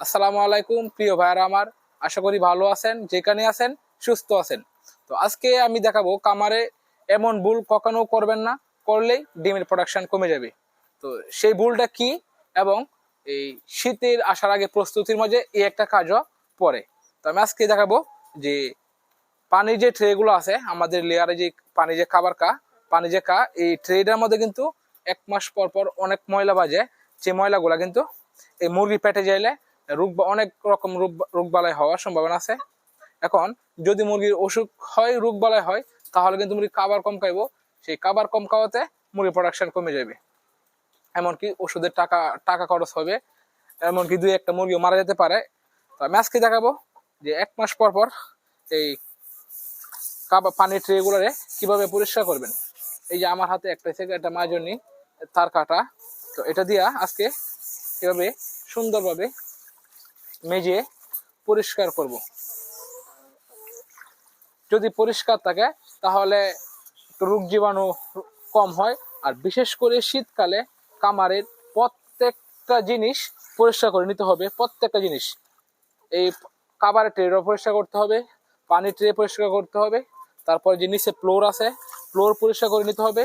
আসসালামু আলাইকুম, প্রিয় ভাইয়ারা আমার। আশা করি ভালো আছেন, যেখানে আছেন, সুস্থ আছেন। তো আজকে আমি দেখাবো কামারে এমন ভুল কখনো করবেন না, করলেই ডিমের প্রোডাকশন কমে যাবে। তো সেই ভুলটা কি এবং এই শীতের আসার আগে প্রস্তুতির মাঝে এই একটা কাজও পড়ে। তো আমি আজকে দেখাবো যে পানির যে ট্রেগুলো আছে, আমাদের লেয়ারে যে পানি যে খাবার কা, পানি যে কা, এই ট্রেটার মধ্যে কিন্তু এক মাস পর পর অনেক ময়লা বাজে। যে ময়লাগুলা কিন্তু এই মুরগি পেটে যাইলে রোগ অনেক রকম রোগ রোগ বালাই হওয়ার সম্ভাবনা আছে। এখন যদি মুরগির অসুখ হয়, রোগ বালাই হয়, তাহলে কিন্তু মুরগি খাবার কম খাইবো। সেই খাবার কম খাওয়াতে মুরগির প্রোডাকশন কমে যাবে। এমনকি ওষুধের টাকা টাকা খরচ হবে। এমনকি দুই একটা মুরগিও মারা যেতে পারে। তো আমি আজকে দেখাবো যে এক মাস পর পর এই কাবা, পানির ট্রেগুলোরে কীভাবে পরিষ্কার করবেন। এই যে আমার হাতে একটা থেকে একটা মাজনি, তার কাটা। তো এটা দিয়া আজকে এভাবে সুন্দরভাবে মেজে পরিষ্কার করব। যদি পরিষ্কার থাকে, তাহলে রোগ জীবাণু কম হয়। আর বিশেষ করে শীতকালে কামারের প্রত্যেকটা জিনিস পরিষ্কার করে নিতে হবে, প্রত্যেকটা জিনিস। এই কাবারের ট্রেও পরিষ্কার করতে হবে, পানির ট্রে পরিষ্কার করতে হবে, তারপর যে নিচে ফ্লোর আছে ফ্লোর পরিষ্কার করে নিতে হবে।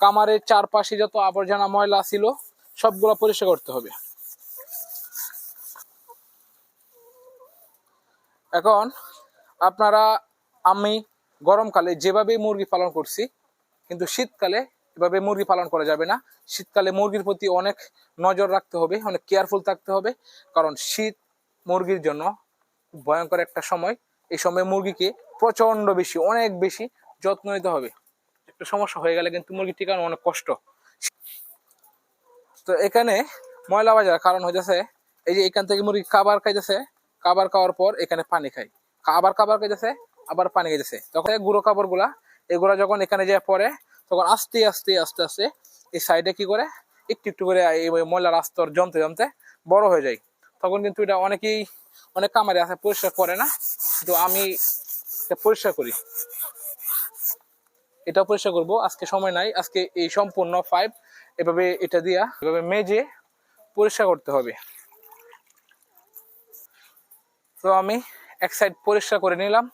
কামারের চারপাশে যত আবর্জনা ময়লা ছিল, সবগুলো পরিষ্কার করতে হবে। এখন আপনারা, আমি গরমকালে যেভাবে মুরগি পালন করছি, কিন্তু শীতকালে এভাবে মুরগি পালন করা যাবে না। শীতকালে মুরগির প্রতি অনেক নজর রাখতে হবে, অনেক কেয়ারফুল থাকতে হবে, কারণ শীত মুরগির জন্য ভয়ঙ্কর একটা সময়। এই সময় মুরগিকে প্রচণ্ড বেশি, অনেক বেশি যত্ন নিতে হবে। একটা সমস্যা হয়ে গেলে কিন্তু মুরগি টিকানো অনেক কষ্ট। তো এখানে ময়লা বাজার কারণ হয়ে হইতেছে, এই যে এখান থেকে মুরগি খাবার খাইতেছে খাবার খাওয়ার পর এখানে পানি খাই। আবার খাবার খাইতেছে, আবার পানি খাইতেছে। তখন গুঁড়ো কাপড়গুলা এগুলা যখন এখানে যে পরে তখন আস্তে আস্তে আস্তে আস্তে এই সাইডে কি করে? একটু একটু করে এই ময়লার আস্তর জমতে জমতে বড় হয়ে যায়। তখন কিন্তু এটা অনেকেই, অনেক কামারে আছে, পরিষ্কার করে না। কিন্তু আমি পরিষ্কার করি। এটা পরিষ্কার করব। আজকে সময় নাই। আজকে এই সম্পূর্ণ ফাইভ এভাবে এটা দিয়া, এভাবে মেজে পরিষ্কার করতে হবে। তো আমি এক সাইড পরিষ্কার করে নিলাম।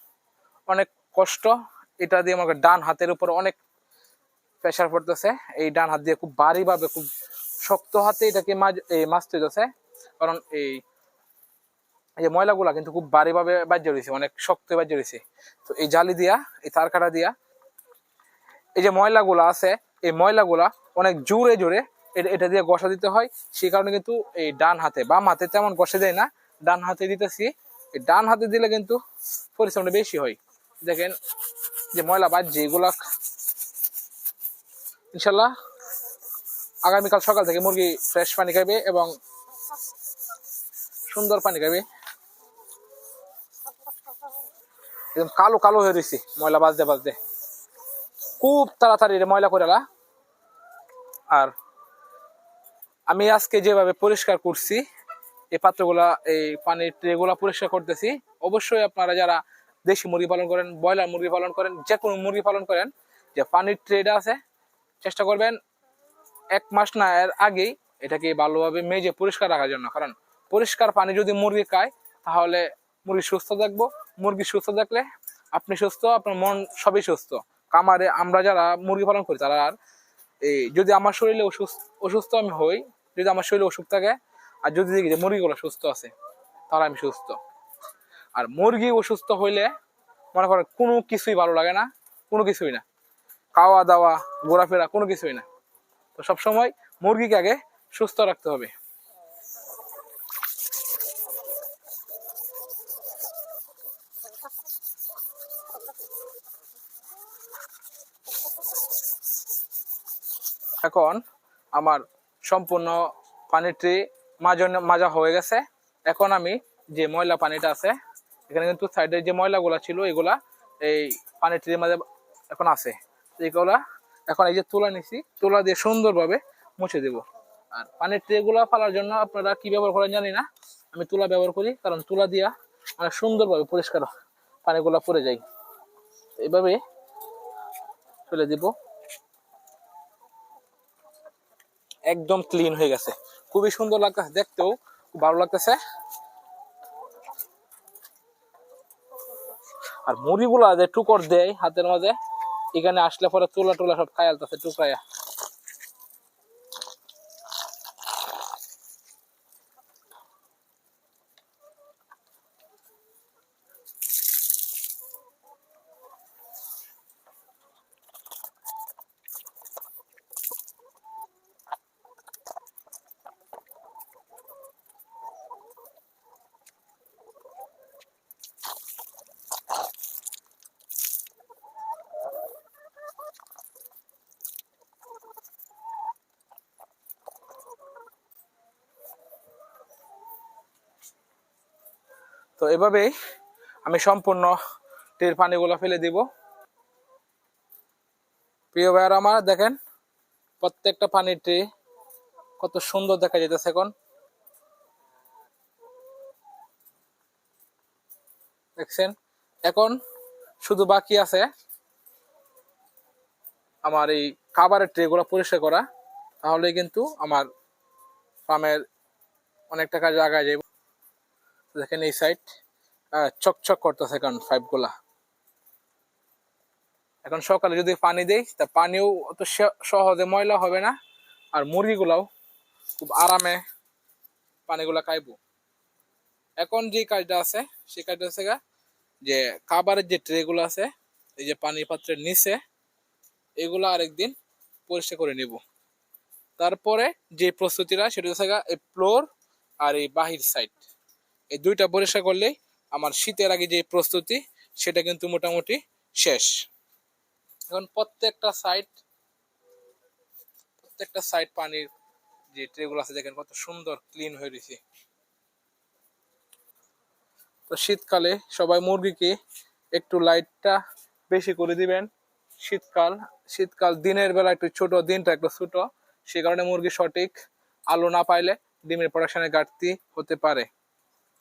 অনেক কষ্ট। এটা দিয়ে আমাকে ডান হাতের উপর অনেক প্রেশার পড়তেছে। এই ডান হাত দিয়ে খুব ভারী ভাবে খুব শক্ত হাতে এটাকে মাছ এই মাছ তৈতেছে কারণ এই এই ময়লাগুলা কিন্তু খুব ভারী ভাবে বাজ্য রয়েছে অনেক শক্ত বাজ্য রয়েছে। তো এই জালি দিয়া, এই তার কাটা দিয়া, এই যে ময়লাগুলা আছে, এই ময়লাগুলা অনেক জোরে জোরে এটা দিয়ে গসা দিতে হয়। সেই কারণে কিন্তু এই ডান হাতে, বাম হাতে তেমন গসে দেয় না। ডান হাতে দিতেছি। ডান হাতে দিলে কিন্তু পরিশ্রমটা বেশি হয়। দেখেন যে ময়লা বাজছে, এগুলা ইনশাল্লাহ আগামীকাল সকাল থেকে মুরগি ফ্রেশ পানি খাবে এবং সুন্দর পানি খাবে একদম কালো কালো হয়ে রয়েছে ময়লা বাজতে বাজতে। খুব তাড়াতাড়ি ময়লা করে আর আমি আজকে যেভাবে পরিষ্কার করছি এই পাত্রগুলা, এই পানির ট্রেগুলা পরিষ্কার করতেছি। অবশ্যই আপনারা যারা দেশি মুরগি পালন করেন, ব্রয়লার মুরগি পালন করেন, যে কোনো মুরগি পালন করেন, যে পানির ট্রেটা আছে, চেষ্টা করবেন এক মাস না, এর আগেই এটাকে ভালোভাবে মেজে পরিষ্কার রাখার জন্য। কারণ পরিষ্কার পানি যদি মুরগি খায়, তাহলে মুরগি সুস্থ থাকব। মুরগি সুস্থ থাকলে আপনি সুস্থ, আপনার মন সবই সুস্থ। কামারে আমরা যারা মুরগি পালন করি, তারা আর এই যদি আমার শরীরে অসুস্থ অসুস্থ আমি হই, যদি আমার শরীরে অসুখ থাকে আর যদি দেখি যে মুরগিগুলো সুস্থ আছে, তাহলে আমি সুস্থ। আর মুরগি অসুস্থ হইলে মনে করেন কোনো কিছুই ভালো লাগে না, কোনো কিছুই না। খাওয়া দাওয়া, ঘোরাফেরা কোনো কিছুই না। তো সবসময় মুরগিকে আগে সুস্থ রাখতে হবে। এখন আমার সম্পূর্ণ পানির মাজা হয়ে গেছে। এখন আমি যে ময়লা পানিটা আছে, এখানে কিন্তু সাইডে যে ময়লাগুলা ছিল, এগুলা এই পানির মাঝে এখন আছে। এগুলা এখন এই যে তুলা নিছি, তুলা দিয়ে সুন্দরভাবে মুছে দেব। আর পানির ট্রে গুলা ফালার জন্য আপনারা কি ব্যবহার করেন জানি না। আমি তুলা ব্যবহার করি, কারণ তুলা দিয়া অনেক সুন্দরভাবে পরিষ্কার পানিগুলা পড়ে যায়। এভাবে ফেলে দিব। একদম ক্লিন হয়ে গেছে। খুবই সুন্দর লাগতেছে, দেখতেও খুব ভালো লাগতেছে। আর মুড়িগুলা যে টুকর দেয় হাতের মাঝে, এখানে আসলে পরে তোলা টোলা সব খায়ালতেছে টুকরাইয়া। তো এভাবেই আমি সম্পূর্ণ টির পানিগুলো ফেলে দিব। প্রিয় ভাইয়ার আমার, দেখেন প্রত্যেকটা পানির ট্রি কত সুন্দর দেখা যেতেছে এখন। দেখছেন? এখন শুধু বাকি আছে আমার এই খাবারের ট্রে গুলো পরিষ্কার করা। তাহলে কিন্তু আমার ফার্মের অনেক টাকা জায়গায় যাবে দেখেন এই সাইড চকচক করতেছে এখন পাইপগুলা। এখন সকালে যদি পানি দেই, তা পানিও অত সহজে ময়লা হবে না, আর মুরগিগুলাও খুব আরামে পানিগুলা খাইবো। এখন যে কাজটা আছে সেই কাজটা হচ্ছে যে খাবারের যে ট্রে গুলো আছে, এই যে পানির পাত্রের নিচে, এগুলো আরেকদিন পরিষ্কার করে নিব। তারপরে যে প্রস্তুতিটা, সেটা হচ্ছে এই ফ্লোর আর এই বাহির সাইড এই দুইটা পরিষ্কার করলেই আমার শীতের আগে যে প্রস্তুতি, সেটা কিন্তু মোটামুটি শেষ। এখন প্রত্যেকটা সাইড প্রত্যেকটা সাইড পানির যে ট্রেগুলো আছে, দেখেন কত সুন্দর ক্লিন হয়ে রয়েছে। তো শীতকালে সবাই মুরগিকে একটু লাইটটা বেশি করে দিবেন। শীতকাল শীতকাল দিনের বেলা একটু ছোট, দিনটা একটু ছোট, সে কারণে মুরগি সঠিক আলো না পাইলে ডিমের প্রোডাকশনে ঘাটতি হতে পারে।